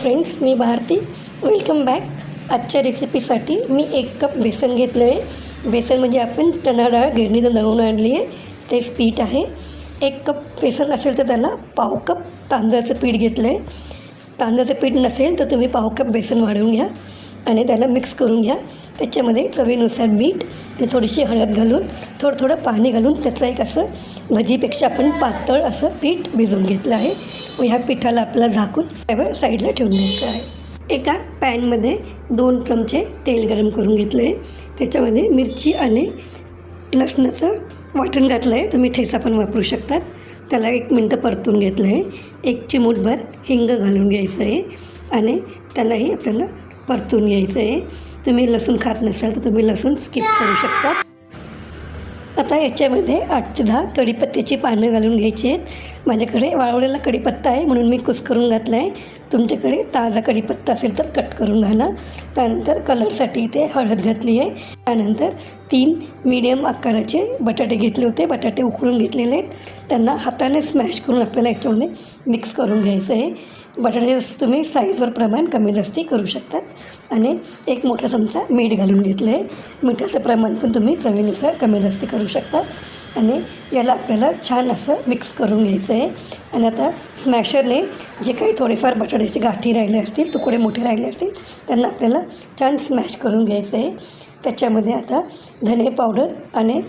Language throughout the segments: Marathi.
फ्रेंड्स मी भारती. वेलकम बॅक आजच्या रेसिपीसाठी मी एक कप बेसन घेतलं आहे. बेसन म्हणजे आपण चणा डाळ गिरणीनं दळून आणली आहे. तेच पीठ आहे. एक कप बेसन असेल तर त्याला पाव कप तांदळाचं पीठ घेतलं आहे तांदळाचं पीठ नसेल तर तुम्ही पाव कप बेसन वाढवून घ्या आणि त्याला मिक्स करून घ्या. त्याच्यामध्ये चवीनुसार मीठ आणि थोडीशी हळद घालून थोडं थोडं पाणी घालून त्याचं एक असं भजीपेक्षा आपण पातळ असं पीठ भिजवून घेतलं आहे. व ह्या पिठाला आपल्याला झाकून त्यावर साईडला ठेवून द्यायचं आहे. एका पॅनमध्ये दोन चमचे तेल गरम करून घेतलं आहे. त्याच्यामध्ये मिरची आणि लसणाचं वाटण घातलं आहे. तुम्ही ठेचा पण वापरू शकतात. त्याला एक मिनटं परतून घेतलं आहे. एक चिमूटभर हिंग घालून घ्यायचं आहे. आणि त्यालाही आपल्याला परतून घ्यायचं आहे. तुम्ही लसूण खात नसाल तर तुम्ही लसूण स्किप करू शकता. आता याच्यामध्ये आठ ते दहा कढीपत्त्याची पानं घालून घ्यायची आहेत. माझ्याकडे वाळवलेला कढीपत्ता आहे म्हणून मी कुस करून घातला आहे तुमच्याकडे ताजा कढीपत्ता असेल तर कट करून घाला. त्यानंतर कलरसाठी इथे हळद घातली आहे. त्यानंतर तीन मीडियम आकाराचे बटाटे घेतले होते. बटाटे उकळून घेतलेले आहेत. त्यांना हाताने स्मॅश करून आपल्याला याच्यामध्ये मिक्स करून घ्यायचं आहे. बटाटे तुम्ही साईजवर प्रमाण कमी जास्ती करू शकतात आणि एक मोठा चमचा मीठ घालून घेतलं आहे मिठाचं प्रमाण पण तुम्ही चवीनुसार कमी जास्ती करू शकतात आणि याला आपल्याला छान असं मिक्स करून घ्यायचं आहे. आणि आता स्मॅशरने जे काही थोडेफार बटाटे बटाट्याचे गाठी राहिले असतील तुकडे मोठे राहिले असतील त्यांना आपल्याला छान स्मॅश करून घ्यायचं आहे. त्याच्यामध्ये आता धने पावडर आणि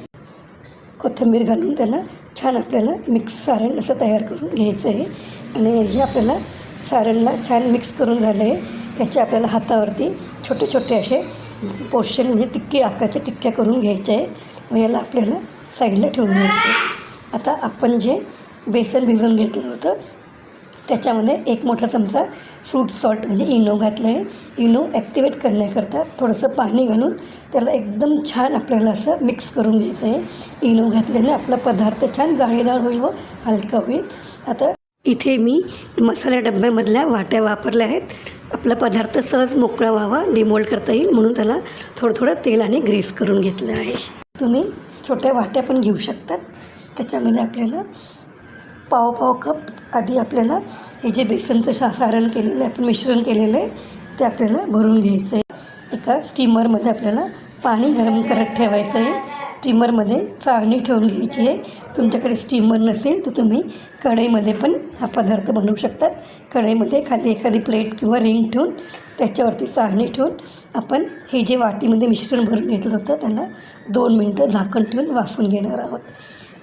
कोथिंबीर घालून त्याला छान आपल्याला मिक्स सारण असं तयार करून घ्यायचं आहे. आणि हे आपल्याला सारणला छान मिक्स करून झालं आहे. त्याचे आपल्याला हातावरती छोटे छोटे असे पोर्शन म्हणजे टिक्की आकाराच्या टिक्क्या करून घ्यायच्या आहे. मग याला आपल्याला साईडला ठेवून घ्यायचं आहे. आता आपण जे बेसन भिजवून घेतलं होतं त्याच्यामध्ये एक मोठा चमचा फ्रूट सॉल्ट म्हणजे इनो घातलं आहे. इनो ॲक्टिवेट करण्याकरता थोडंसं पाणी घालून त्याला एकदम छान आपल्याला असं मिक्स करून घ्यायचं आहे. इनो घातल्याने आपला पदार्थ छान जाळीदार होईल व हलका होईल. आता इथे मी मसाला डब्यामधल्या वाट्या वापरल्या आहेत. आपला पदार्थ सहज मोकळा व्हावा डिमोल्ड करता येईल म्हणून त्याला थोडं थोडं तेल आणि ग्रेस करून घेतलं आहे. तुम्ही छोट्या वाट्या पण घेऊ शकतात त्याच्यामध्ये आपल्याला पाव पाव कप आधी आपल्याला हे जे बेसनचं शा सारण केलेलं आहे आपण मिश्रण केलेलं आहे ते आपल्याला भरून घ्यायचं आहे. एका स्टीमरमध्ये आपल्याला पाणी गरम करत ठेवायचं आहे. स्टीमरमध्ये चाळणी ठेवून घ्यायची आहे. तुमच्याकडे स्टीमर नसेल तर तुम्ही कढईमध्ये पण हा पदार्थ बनवू शकतात. कढईमध्ये खाली एखादी प्लेट किंवा रिंग ठेवून त्याच्यावरती चाळणी ठेवून आपण हे जे वाटीमध्ये मिश्रण भरून घेतलं होतं त्याला दोन मिनटं झाकण ठेवून वाफून घेणार आहोत.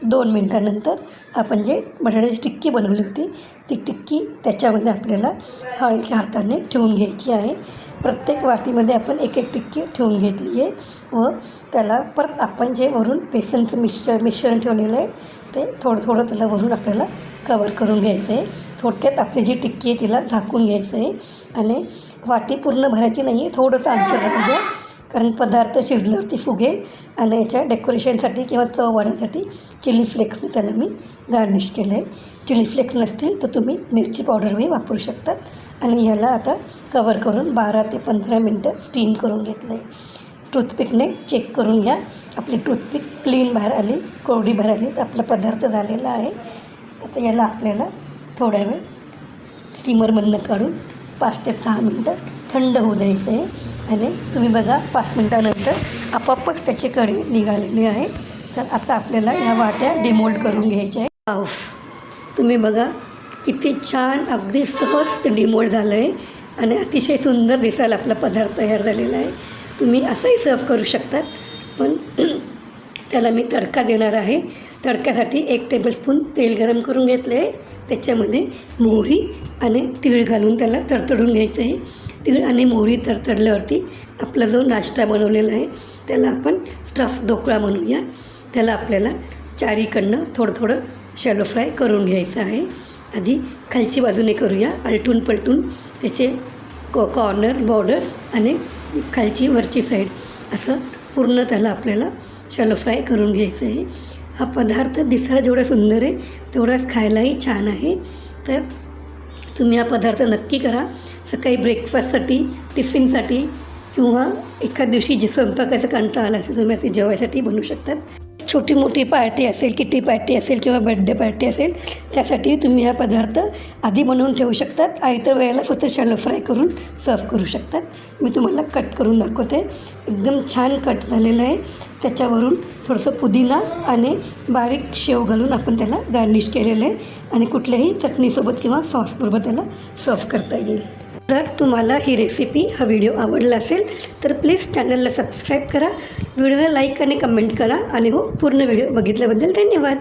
दोन मिनटानंतर आपण जे बटाट्याची टिक्की बनवली होती ती टिक्की त्याच्यामध्ये आपल्याला हलक्या हाताने ठेवून घ्यायची आहे. प्रत्येक वाटीमध्ये आपण एक एक टिक्की ठेवून घेतली आहे व त्याला परत आपण जे वरून बेसनचं मिश्र मिश्रण ठेवलेलं आहे ते थोडं थोडं त्याला वरून आपल्याला कवर करून घ्यायचं आहे. थोडक्यात आपली जी टिक्की आहे तिला झाकून घ्यायचं आहे. आणि वाटी पूर्ण भरायची नाही आहे थोडंसं अंतर म्हणजे कारण पदार्थ शिजल्यावरती फुगेल आणि याच्या डेकोरेशनसाठी किंवा चव वाढण्यासाठी चिली फ्लेक्सने त्याला मी गार्निश केलं आहे. चिली फ्लेक्स नसतील तर तुम्ही मिरची पावडरही वापरू शकतात. आणि ह्याला आता कवर करून बारा ते पंधरा मिनटं स्टीम करून घेतलं आहे. टूथपिकने चेक करून घ्या. आपली टूथपिक क्लीन बाहेर आली कोरडी बाहेर आली तर आपला पदार्थ झालेला आहे. आता याला आपल्याला थोड्या वेळ स्टीमरमधनं काढून पाच ते सहा मिनटं थंड होऊ द्यायचं आहे. आणि तुम्ही बघा पाच मिनटानंतर आपापच त्याचे कडे निघालेले आहे. तर आता आपल्याला ह्या वाट्या डिमोल्ड करून घ्यायच्या आहे पाऊफ तुम्ही बघा किती छान अगदी सहज ते डिमोल्ड झालं आहे आणि अतिशय सुंदर दिसायला आपला पदार्थ तयार झालेला आहे. तुम्ही असंही सर्व करू शकतात. पण त्याला मी तडका देणार आहे. तडक्यासाठी एक टेबलस्पून तेल गरम करून घेतलं आहे त्याच्यामध्ये मोहरी आणि तीळ घालून त्याला तडतडून घ्यायचं आहे तीळ आणि मोहरी तरतडल्यावरती आपला जो नाश्ता बनवलेला आहे त्याला आपण स्टफ ढोकळा म्हणूया. त्याला आपल्याला चारीकडनं थोडं थोडं शॅलो फ्राय करून घ्यायचं आहे. आधी खालची बाजूने करूया आलटून पलटून त्याचे कॉ कॉर्नर बॉर्डर्स आणि खालची वरची साईड असं पूर्ण त्याला आपल्याला शॅलो फ्राय करून घ्यायचं आहे. हा पदार्थ दिसायला जेवढा सुंदर आहे तेवढाच खायलाही छान आहे. तर तुम्ही हा पदार्थ नक्की करा. सकाळी ब्रेकफास्टसाठी टिफिनसाठी किंवा एखाद दिवशी जे स्वयंपाकाचा कंटाळा आला असेल तुम्ही ते जेवायसाठी बनवू शकतात. छोटी मोठी पार्टी असेल किटी पार्टी असेल किंवा बड्डे पार्टी असेल त्यासाठी तुम्ही हा पदार्थ आधी बनवून ठेवू शकतात. आयत्या वेळेला फक्त शॅलो फ्राय करून सर्व करू शकतात. मी तुम्हाला कट करून दाखवते. एकदम छान कट झालेलं आहे. त्याच्यावरून थोडंसं पुदिना आणि बारीक शेव घालून आपण त्याला गार्निश केलेलं आहे. आणि कुठल्याही चटणीसोबत किंवा सॉसबरोबर त्याला सर्व करता येईल. जर तुम्हाला ही रेसिपी हा व्हिडिओ आवडला असेल तर प्लीज चॅनलला सबस्क्राईब करा व्हिडिओला लाईक आणि कमेंट करा आणि हो पूर्ण व्हिडिओ बघितल्याबद्दल धन्यवाद.